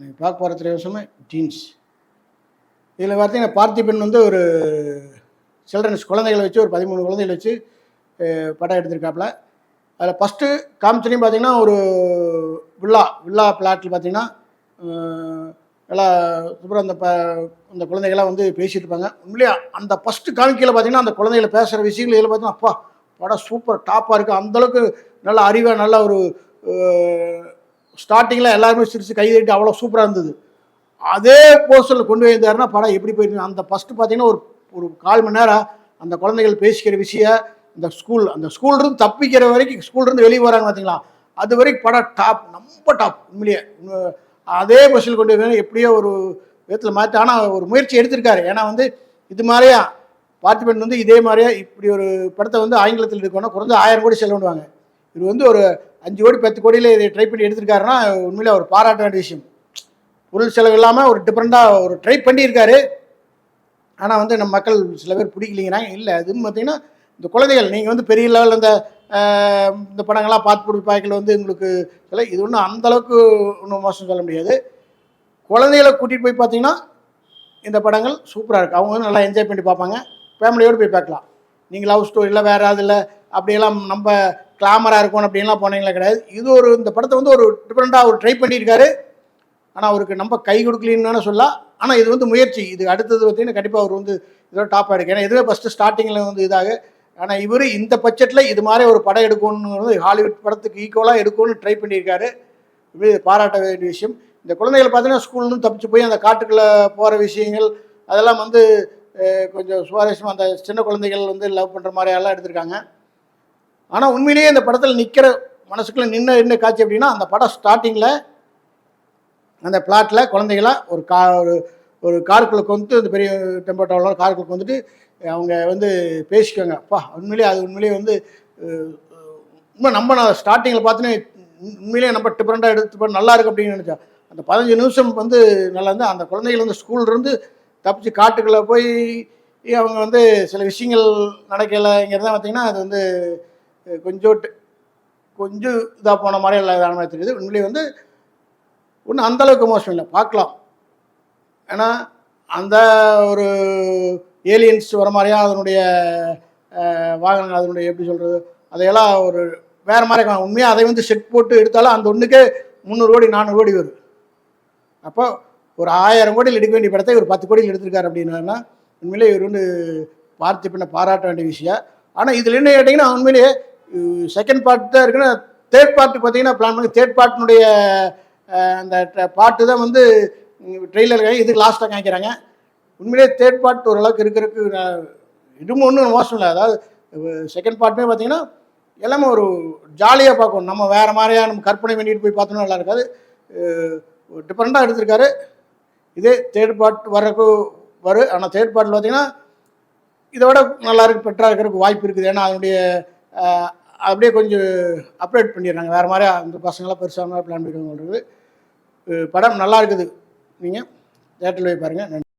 நீங்கள் பார்க்க போகிற திரைவசமே ஜீன்ஸ் இதில் பார்த்தீங்கன்னா பார்த்திபன் வந்து ஒரு சில்ட்ரன்ஸ் குழந்தைகளை வச்சு ஒரு பதிமூணு குழந்தைகளை வச்சு படம் எடுத்திருக்காப்புல. அதில் ஃபஸ்ட்டு காமிச்சனையும் பார்த்தீங்கன்னா ஒரு வில்லா வில்லா பிளாட்டில் பார்த்தீங்கன்னா நல்லா சூப்பராக அந்த ப அந்த குழந்தைகள்லாம் வந்து பேசிட்டு இருப்பாங்க. உண்மையிலேயே அந்த ஃபஸ்ட்டு காமிக்கையில் பார்த்தீங்கன்னா அந்த குழந்தைகளை பேசுகிற விஷயங்கள் இதில் பார்த்தீங்கன்னா அப்பா படம் சூப்பர் டாப்பாக இருக்குது அந்தளவுக்கு நல்ல அறிவாக நல்ல ஒரு ஸ்டார்டிங்கில் எல்லாருமே சிரித்து கைதட்டி அவ்வளோ சூப்பராக இருந்தது. அதே போஸ்டரில் கொண்டு வந்தாருன்னா படம் எப்படி போயிருக்கு அந்த ஃபஸ்ட்டு பார்த்தீங்கன்னா ஒரு ஒரு கால் மணி நேரம் அந்த குழந்தைகள் பேசிக்கிற விஷயம் அந்த ஸ்கூல் அந்த ஸ்கூல்லேருந்து தப்பிக்கிற வரைக்கும் ஸ்கூல்லேருந்து வெளியே வராங்க பார்த்தீங்களா? அது வரைக்கும் படம் டாப் ரொம்ப டாப் உண்மையிலேயே அதே பஸ்ஸில் கொண்டு வந்து எப்படியோ ஒரு விதத்தில் மாற்றி ஆனால் ஒரு முயற்சி எடுத்திருக்காரு. ஏன்னா வந்து இது மாதிரியா பார்த்திபன் வந்து இதே மாதிரியா இப்படி ஒரு படத்தை வந்து ஆங்கிலத்தில் எடுக்கணும் குறைஞ்ச ஆயிரம் கோடி செலவிடுவாங்க. இது வந்து ஒரு அஞ்சு கோடி பத்து கோடியில் இதை ட்ரை பண்ணி எடுத்திருக்காருன்னா உண்மையில் அவர் பாராட்ட வேண்டிய விஷயம். பொருள் செலவு இல்லாமல் ஒரு டிஃப்ரெண்ட்டாக ஒரு ட்ரை பண்ணியிருக்காரு. ஆனால் வந்து நம்ம மக்கள் சில பேர் பிடிக்கலைங்கிறாங்க. இல்லை அதுவும் பார்த்தீங்கன்னா இந்த குழந்தைகள் நீங்கள் வந்து பெரிய லெவலில் இந்த இந்த படங்கள்லாம் பார்த்து பிடிப்பாய்கள் வந்து உங்களுக்கு சில இது ஒன்றும் அந்தளவுக்கு ஒன்றும் மோசம் சொல்ல முடியாது. குழந்தைகளை கூட்டிகிட்டு போய் பார்த்தீங்கன்னா இந்த படங்கள் சூப்பராக இருக்குது அவங்க வந்து நல்லா என்ஜாய் பண்ணி பார்ப்பாங்க. ஃபேமிலியோடு போய் பார்க்கலாம். நீங்கள் லவ் ஸ்டோரியில் வேறு அதில் அப்படியெல்லாம் நம்ம கிளாமராக இருக்கும் அப்படின்லாம் போனீங்களா கிடையாது. இது ஒரு இந்த படத்தை வந்து ஒரு டிஃப்ரெண்ட்டாக அவர் ட்ரை பண்ணியிருக்காரு. ஆனால் அவருக்கு நம்ம கை கொடுக்கலன்னு சொல்லலாம். ஆனால் இது வந்து முயற்சி. இது அடுத்தது பார்த்தீங்கன்னா கண்டிப்பாக அவர் வந்து இதோட டாப் ஆகிடுக்கு ஏன்னா இதுவே ஃபஸ்ட்டு ஸ்டார்டிங்கில் வந்து இதாக. ஆனால் இவர் இந்த பட்ஜெட்டில் இது மாதிரி ஒரு படம் எடுக்கணுங்கிறது ஹாலிவுட் படத்துக்கு ஈக்குவலாக எடுக்கணும்னு ட்ரை பண்ணியிருக்காரு. இது பாராட்ட வேண்டிய விஷயம். இந்த குழந்தைகள் பார்த்தீங்கன்னா ஸ்கூல்லேருந்து தப்பிச்சு போய் அந்த காட்டுக்குள்ளே போகிற விஷயங்கள் அதெல்லாம் வந்து கொஞ்சம் சுவாரஸ்யமாக அந்த சின்ன குழந்தைகள் வந்து லவ் பண்ணுற மாதிரியெல்லாம் எடுத்திருக்காங்க. ஆனால் உண்மையிலேயே இந்த படத்தில் நிற்கிற மனசுக்குள்ளே நின்று என்ன காட்சி அப்படின்னா அந்த படம் ஸ்டார்டிங்கில் அந்த பிளாட்டில் குழந்தைகளாக ஒரு கா ஒரு ஒரு காருக்குள்ளே வந்து அந்த பெரிய டெம்போ காருக்குள்ளே வந்துட்டு அவங்க வந்து பேசிக்கோங்க அப்பா உண்மையிலேயே அது உண்மையிலேயே வந்து ரொம்ப நம்ம நான் ஸ்டார்டிங்கில் பார்த்தோன்னே உண்மையிலேயே நம்ம டிஃப்ரெண்ட்டாக எடுத்து நல்லா இருக்குது அப்படின்னு நினச்சோம் அந்த பதினஞ்சு நிமிஷம் வந்து நல்லா இருந்து அந்த குழந்தைகள் வந்து ஸ்கூல்லேருந்து தப்பிச்சு காட்டுக்குள்ளே போய் அவங்க வந்து சில விஷயங்கள் நடக்கலைங்கிறத பார்த்தீங்கன்னா அது வந்து கொஞ்சம் கொஞ்சம் இதாக போன மாதிரி எல்லாம் மாதிரி தெரியுது. உண்மையிலேயே வந்து ஒன்றும் அந்தளவுக்கு மோசம் இல்லை. பார்க்கலாம். ஏன்னா அந்த ஒரு ஏலியன்ஸ் வர மாதிரியா அதனுடைய வாகனங்கள் அதனுடைய எப்படி சொல்கிறது அதையெல்லாம் ஒரு வேறு மாதிரி உண்மையாக அதை வந்து செட் போட்டு எடுத்தாலும் அந்த ஒன்றுக்கே முந்நூறு கோடி நானூறு கோடி வரும். அப்போ ஒரு ஆயிரம் கோடியில் எடுக்க வேண்டிய படத்தை ஒரு பத்து கோடியில் எடுத்திருக்காரு அப்படின்னா உண்மையிலே இவர் வந்து பார்த்து பின்ன பாராட்ட வேண்டிய விஷயம். ஆனால் இதில் என்ன கேட்டிங்கன்னா உண்மையிலேயே செகண்ட் பார்ட் தான் இருக்குன்னா தேர்ட் பார்ட்டு பார்த்தீங்கன்னா பிளான் பண்ணி தேர்ட் பார்ட்டினுடைய அந்த பாட்டு தான் வந்து ட்ரெய்லர் இது லாஸ்ட்டாக காமிக்கிறாங்க. உண்மையிலேயே தேர்ட் பார்ட் ஓரளவுக்கு இருக்கிறதுக்கு இதுவும் ஒன்றும் மோசம் இல்லை. அதாவது செகண்ட் பார்ட்டுமே பார்த்தீங்கன்னா எல்லாமே ஒரு ஜாலியாக பார்க்கணும். நம்ம வேறு மாதிரியா நம்ம கற்பனை பண்ணிட்டு போய் பார்த்தோம்னா நல்லா இருக்காது. டிஃப்ரெண்ட்டாக எடுத்திருக்காரு. இதே தேர்ட் பார்ட் வர்றதுக்கு வரும் ஆனால் தேர்ட் பார்ட்டில் பார்த்தீங்கன்னா இதை விட நல்லா இருக்கு பெட்டராக இருக்கிறதுக்கு வாய்ப்பு இருக்குது. ஏன்னா அதனுடைய அப்படியே கொஞ்சம் அப்டேட் பண்ணிடுறாங்க. வேறு மாதிரி அந்த பசங்களாம் பெருசாக பிளான் பண்ணிடுவாங்க படம் நல்லா இருக்குது. நீங்கள் தேட்டரில் போய் பாருங்கள் நன்றி.